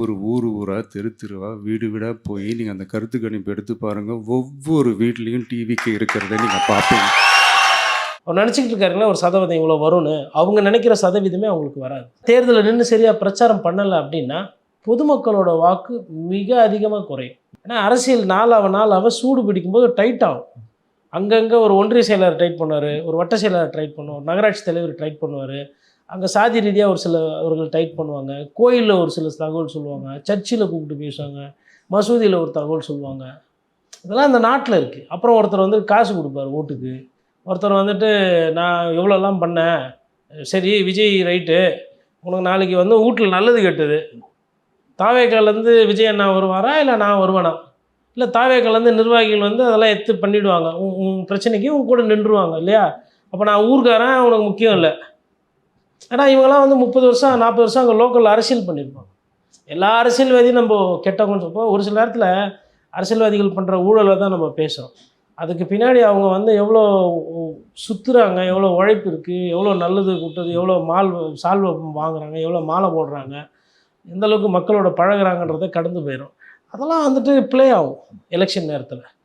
ஒவ்வொரு ஊர் ஊராக தெரு தெருவாக வீடு வீடாக போய் நீங்கள் அந்த கருத்து கணிப்பு எடுத்து பாருங்கள் ஒவ்வொரு வீட்லேயும் டிவிக்கு இருக்கிறத நீங்கள் பார்ப்பீங்க. அவர் நினச்சிக்கிட்டு இருக்காருங்களா ஒரு சதவீதம் இவ்வளோ வரும்னு? அவங்க நினைக்கிற சதவீதமே அவங்களுக்கு வராது. தேர்தலில் நின்று சரியாக பிரச்சாரம் பண்ணலை அப்படின்னா பொதுமக்களோட வாக்கு மிக அதிகமாக குறையும். ஏன்னா அரசியல் நாளாவ நாளாவ சூடு பிடிக்கும்போது டைட் ஆகும். அங்கங்கே ஒரு ஒன்றிய செயலாளர் டைட் பண்ணுவார் ஒரு வட்ட செயலாளர் டைட் பண்ணுவார் நகராட்சி தலைவர் டைட் பண்ணுவார். அங்கே சாதி ரீதியாக ஒரு சில அவர்கள் டைட் பண்ணுவாங்க. கோயிலில் ஒரு சில தகவல் சொல்லுவாங்க. சர்ச்சில் கூப்பிட்டு பேசுவாங்க. மசூதியில் ஒரு தகவல் சொல்லுவாங்க. இதெல்லாம் அந்த நாட்டில் இருக்குது அப்புறம் ஒருத்தர் வந்து காசு கொடுப்பாரு ஓட்டுக்கு. ஒருத்தர் வந்துட்டு நான் எவ்வளோலாம் பண்ணேன்? சரி விஜய் ரைட்டு. உனக்கு நாளைக்கு வந்து வீட்டில் நல்லது கெட்டது. தாவேக்காலேருந்து விஜய் அண்ணா வருவாரா? இல்லை நான் வருவேனா? இல்லை தாவேக்காலேருந்து நிர்வாகிகள் வந்து அதெல்லாம் எடுத்து பண்ணிவிடுவாங்க உன் உன் பிரச்சனைக்கு உன் கூட நின்றுவாங்க இல்லையா? அப்போ நான் ஊர்காரன் உனக்கு முக்கியம் இல்லை. ஏன்னா இவங்கெல்லாம் வந்து முப்பது வருஷம் நாற்பது வருஷம் அங்கே லோக்கல் அரசியல் பண்ணியிருப்பாங்க. எல்லா அரசியல்வாதியும் நம்ம கெட்டவங்கன்னு சொல்லுவோம் ஒரு சில நேரத்தில் அரசியல்வாதிகள் பண்ணுற ஊழலை தான் நம்ம பேசுகிறோம் அதுக்கு பின்னாடி அவங்க வந்து எவ்வளோ சுற்றுறாங்க எவ்வளோ உழைப்பு இருக்குது எவ்வளோ நல்லது கூட்டது எவ்வளோ மால் சால்வை வாங்குறாங்க எவ்வளோ மாலை போடுறாங்க எந்த அளவுக்கு மக்களோட பழகுறாங்கன்றதை கடந்து போயிடும் அதெல்லாம் வந்துட்டு ப்ளே ஆகும் எலெக்ஷன் நேரத்தில்.